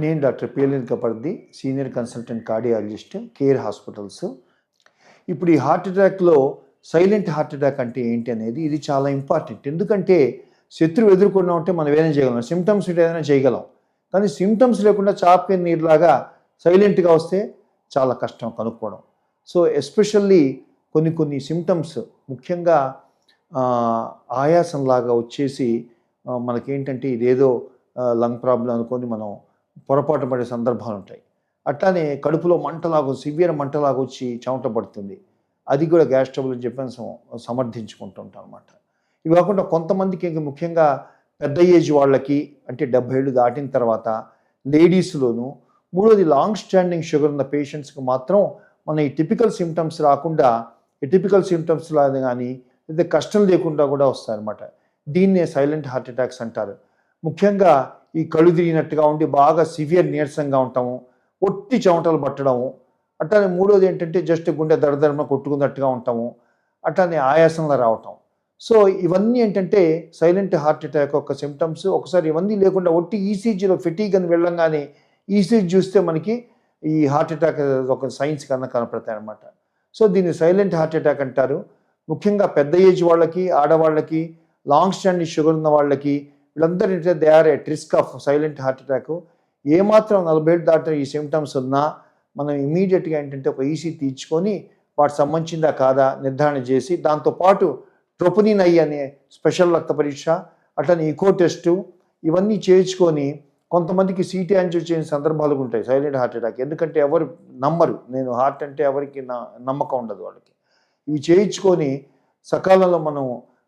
నేను doctor PLN Kapardi senior consultant cardiologist care hospitals. ఇప్పుడు ఈ హార్ట్ అటాక్లో సైలెంట్ హార్ట్ అటాక్ అంటే ఏంటి అనేది ఇది చాలా ఇంపార్టెంట్. ఎందుకంటే శత్రువు ఎదుర్కొన్నా ఉంటే మనం ఏదైనా చేయగలం సిమ్టమ్స్ ఉంటే ఏదైనా చేయగలం. కానీ సిమ్టమ్స్ లేకుండా చాపే నీరులాగా సైలెంట్గా వస్తే చాలా కష్టం కనుక్కోవడం. సో ఎస్పెషల్లీ కొన్ని కొన్ని సిమ్టమ్స్ ముఖ్యంగా ఆయాసంలాగా వచ్చేసి మనకేంటంటే ఇదేదో లంగ్ ప్రాబ్లం అనుకొని మనం పొరపాటు పడే సందర్భాలు ఉంటాయి. అట్లానే కడుపులో మంటలాగా సివియర్ మంటలాగా వచ్చి చెమట పడుతుంది. అది కూడా గ్యాస్ ట్రబుల్ అని చెప్పి సమర్థించుకుంటూ సమ- సమర్థించుకుంటుంటాం అనమాట ఇవి కాకుండా కొంతమందికి ఇంకా ముఖ్యంగా పెద్ద ఏజ్ వాళ్ళకి అంటే డెబ్బై ఏళ్ళు దాటిన తర్వాత లేడీస్లోను మూడోది లాంగ్ స్టాండింగ్ షుగర్ ఉన్న పేషెంట్స్కి మాత్రం మన ఈ టిపికల్ సిమ్టమ్స్ రాకుండా ఈ టిపికల్ సిమ్టమ్స్ లాగా కానీ లేదా కష్టం లేకుండా కూడా వస్తాయన్నమాట. దీన్నే సైలెంట్ హార్ట్ అటాక్స్ అంటారు. ముఖ్యంగా ఈ కళ్ళు తిరిగినట్టుగా ఉండి బాగా సివియర్ నీరసంగా ఉంటాము ఒట్టి చెమటలు పట్టడము అట్లానే మూడోది ఏంటంటే జస్ట్ గుండె దడదడమ కొట్టుకున్నట్టుగా ఉంటాము అట్లానే ఆయాసంలో రావటం. సో ఇవన్నీ ఏంటంటే సైలెంట్ హార్ట్ అటాక్ యొక్క సిమ్టమ్స్ ఒకసారి ఇవన్నీ లేకుండా ఒట్టి ఈసీజీలో ఫెటీగ్ అని వెళ్ళంగానే ఈసీజీ చూస్తే మనకి ఈ హార్ట్ అటాక్ ఒక సైన్స్ కన్నా కనపడతాయి అనమాట సో దీన్ని సైలెంట్ హార్ట్ అటాక్ అంటారు. ముఖ్యంగా పెద్ద ఏజ్ వాళ్ళకి ఆడవాళ్ళకి లాంగ్ స్టాండింగ్ షుగర్ ఉన్న వాళ్ళకి వీళ్ళందరూ they are at risk of silent heart attack ఏమాత్రం నలభై ఏళ్ళు దాటిన ఈ సిమ్టమ్స్ ఉన్నా మనం ఇమీడియట్గా ఏంటంటే ఒక ఈసీ తీర్చుకొని వాటి సంబంధించిందా కాదా నిర్ధారణ చేసి దాంతోపాటు ట్రోపనిన్ ఐ అనే స్పెషల్ రక్త పరీక్ష అట్లనే ఈకో టెస్టు ఇవన్నీ చేయించుకొని కొంతమందికి సీటీ యాంజియో చేయని సందర్భాలు ఉంటాయి సైలెంట్ హార్ట్ అటాక్ ఎందుకంటే ఎవరు నమ్మరు నేను హార్ట్ అంటే ఎవరికి న- నమ్మకం ఉండదు వాళ్ళకి. ఇవి చేయించుకొని సకాలంలో మనం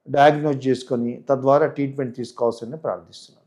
డయాగ్నోజ్ చేసుకొని తద్వారా ట్రీట్మెంట్ తీసుకోవాల్సిందని ప్రార్థిస్తున్నాను